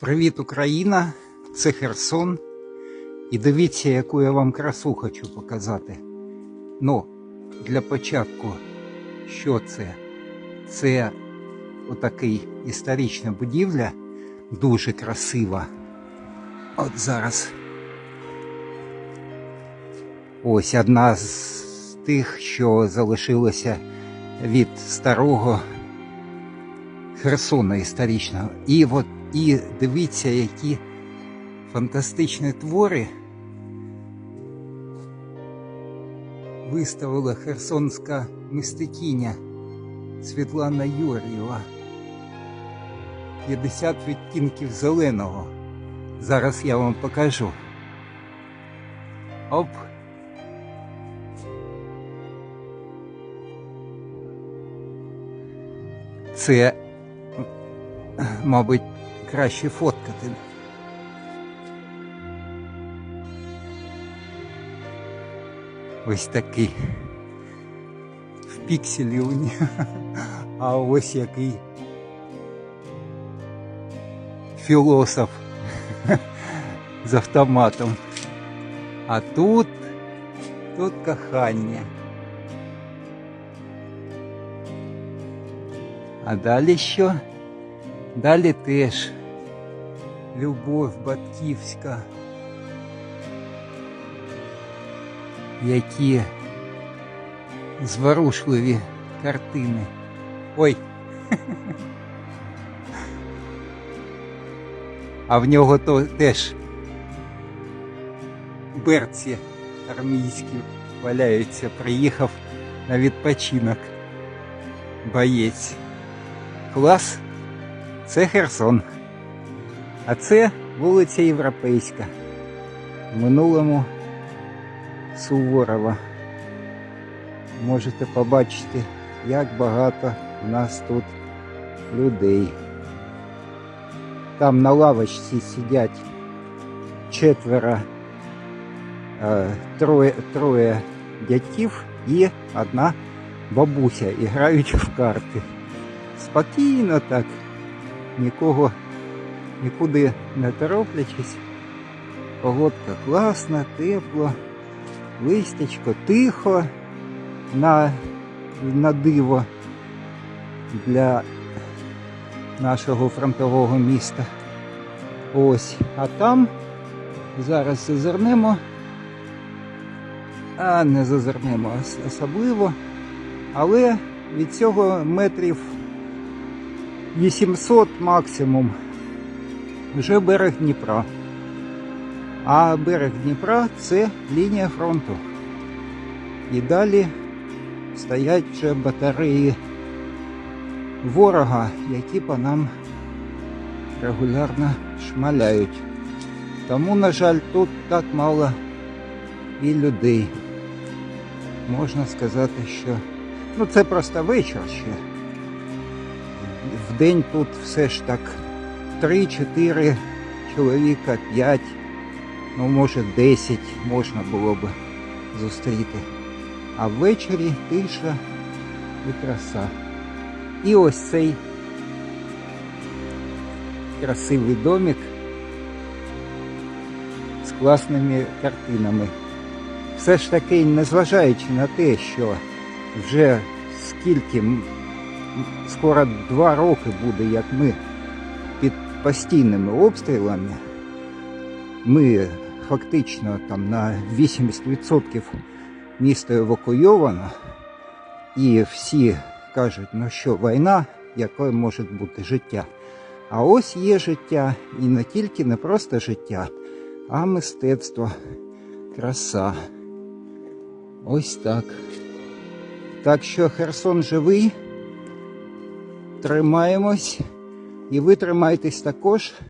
Привіт, Україна! Це Херсон. І дивіться, яку я вам красу хочу показати. Ну, для початку, що це? Це отакий історична будівля, дуже красива. От зараз. Ось одна з тих, що залишилося від старого Херсона історичного. І от і дивіться, які фантастичні твори виставила херсонська мистикиня Світлана Юрієва. 50 відтінків зеленого. Зараз я вам покажу. Оп. Це, мабуть, краще фоткати. Ось такий. В пікселі у нього. А ось який філософ з автоматом. А тут, тут кохання. А далі що? Далі теж любов батьківська, які зворушливі картини. Ой. А в нього то теж берці армійські валяються, приїхав на відпочинок. Боєць. Клас. Це Херсон. А це вулиця Європейська. В минулому Суворова. Можете побачити, як багато у нас тут людей. Там на лавочці сидять четверо, е, троє, троє дядьків і одна бабуся і грають в карти. Спокійно так, нікого нікуди не тороплячись. Погодка класна, тепло, листячко тихо на, на диво для нашого фронтового міста. Ось, а там зараз зазирнемо, а не зазирнемо особливо, але від цього метрів 800 максимум вже берег Дніпра. А берег Дніпра це лінія фронту. І далі стоять вже батареї ворога, які по нам регулярно шмаляють. Тому, на жаль, тут так мало і людей. Можна сказати, що ну це просто вечір ще. В день тут все ж так 3-4 чоловіка, 5, ну може 10 можна було б зустріти. А ввечері тиша і краса. І ось цей красивий домик з класними картинами. Все ж таки, незважаючи на те, що вже скільки скоро два роки буде, як ми постійними обстрілами, ми фактично там на 80% місто евакуйовано, і всі кажуть, ну що, війна, якою може бути життя. А ось є життя, і не тільки не просто життя, а мистецтво, краса. Ось так. Так що Херсон живий. Тримаємось. І ви тримайтесь також.